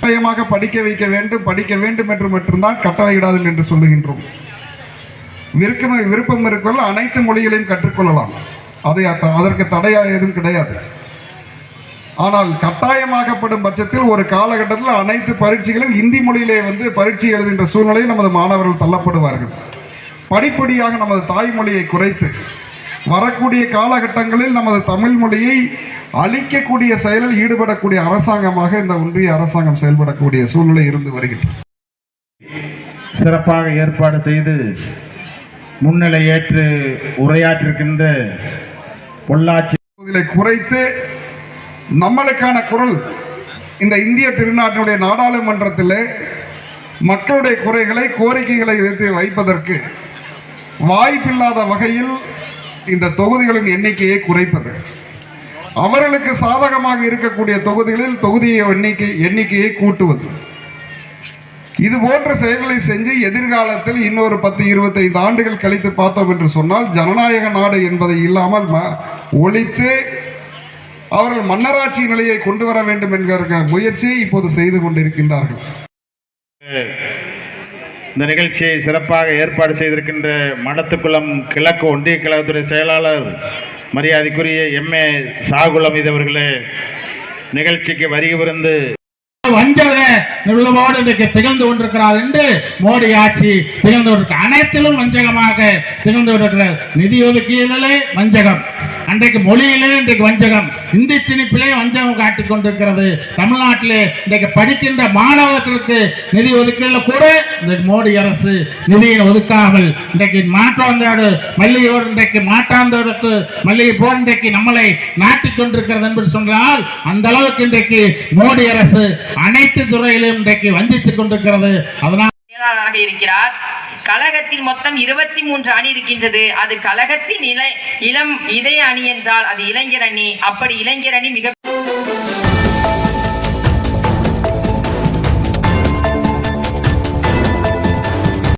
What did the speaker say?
கட்டாயமாக படிக்க வைக்க வேண்டும் படிக்க வேண்டும் என்று மட்டும்தான் கட்டளையிடாதீர்கள் என்று சொல்லுகின்றோம். விருப்பம் விருப்பம் இருக்கிற அனைத்து மொழிகளையும் கற்றுக்கொள்ளலாம். அதை அதற்கு தடையா எதுவும் கிடையாது. ஆனால் கட்டாயமாக்கப்படும் பட்சத்தில் ஒரு காலகட்டத்தில் அனைத்து பரீட்சைகளும் இந்தி மொழியிலே வந்து பரீட்சை எழுதுகின்ற சூழ்நிலையில் நமது மாணவர்கள் தள்ளப்படுவார்கள். படிப்படியாக நமது தாய்மொழியை குறைத்து வரக்கூடிய காலகட்டங்களில் நமது தமிழ் மொழியை அழிக்கக்கூடிய செயலில் ஈடுபடக்கூடிய அரசாங்கமாக இந்த ஒன்றிய அரசாங்கம் செயல்படக்கூடிய சூழ்நிலை இருந்து வருகின்றது. சிறப்பாக ஏற்பாடு செய்து முன்னிலை ஏற்று உரையாற்றிருக்கின்ற பொள்ளாச்சி குறைத்து நம்மளுக்கான குரல் இந்த இந்திய திருநாட்டினுடைய நாடாளுமன்றத்தில் மக்களுடைய குறைகளை கோரிக்கைகளை வைத்து வைப்பதற்கு வாய்ப்பில்லாத வகையில் இந்த தொகுதிகளின் எண்ணிக்கையை குறைப்பது. அவர்களுக்கு சாதகமாக இருக்கக்கூடிய தொகுதிகளில் தொகுதியை எண்ணிக்கை எண்ணிக்கையை கூட்டுவது. இது போன்ற செயல்களை செஞ்சு எதிர்காலத்தில் இன்னொரு பத்து இருபத்தைந்து ஆண்டுகள் கழித்து பார்த்தோம் என்று சொன்னால் ஜனநாயக நாடு என்பதை இல்லாமல் ஒழித்து அவர்கள் மன்னராட்சி நிலையை கொண்டு வர வேண்டும் என்கிற முயற்சியை இப்போது செய்து கொண்டிருக்கின்றார்கள். இந்த நிகழ்ச்சியை சிறப்பாக ஏற்பாடு செய்திருக்கின்ற மடத்துக்குளம் கிழக்கு ஒன்றிய கழகத்துறை செயலாளர் மரியாதைக்குரிய எம்ஏ சாகுலம் இதவர்களே நிகழ்ச்சிக்கு வருகை புரிந்து. வஞ்சக நிறுவனமோடு இன்றைக்கு திகழ்ந்து கொண்டிருக்கிறார் என்று மோடி ஆட்சி திகழ்ந்து அனைத்திலும் வஞ்சகமாக திகழ்ந்து கொண்டிருக்கிறார் நிதி ஒதுக்கீட்டிலே வஞ்சகம். அன்றைக்கு மொழியிலே இன்றைக்கு வஞ்சகம். இந்தி திணிப்பிலே வஞ்சகம் காட்டிக் கொண்டிருக்கிறது. தமிழ்நாட்டிலே இன்றைக்கு படிக்கின்ற மாணவர்களுக்கு நிதி ஒதுக்கல கூட இந்த மோடி அரசு நிதியை ஒதுக்காமல் இன்றைக்கு மாற்றாந்தோடு மல்லிகையோடு இன்றைக்கு மாற்றாந்தோடு மல்லிகை போர் இன்றைக்கு நம்மளை நாட்டிக் கொண்டிருக்கிறது என்று சொன்னால் அந்த அளவுக்கு இன்றைக்கு மோடி அரசு அனைத்து துறையிலும் இன்றைக்கு வஞ்சித்துக் கொண்டிருக்கிறது. அதனால் இருக்கிறார். கழகத்தில் மொத்தம் இருபத்தி மூன்று அணி இருக்கின்றது. அது கழகத்தின் இள இளம் இதய அணி என்றால் அது இளைஞர் அணி. அப்படி இளைஞர் அணி மிக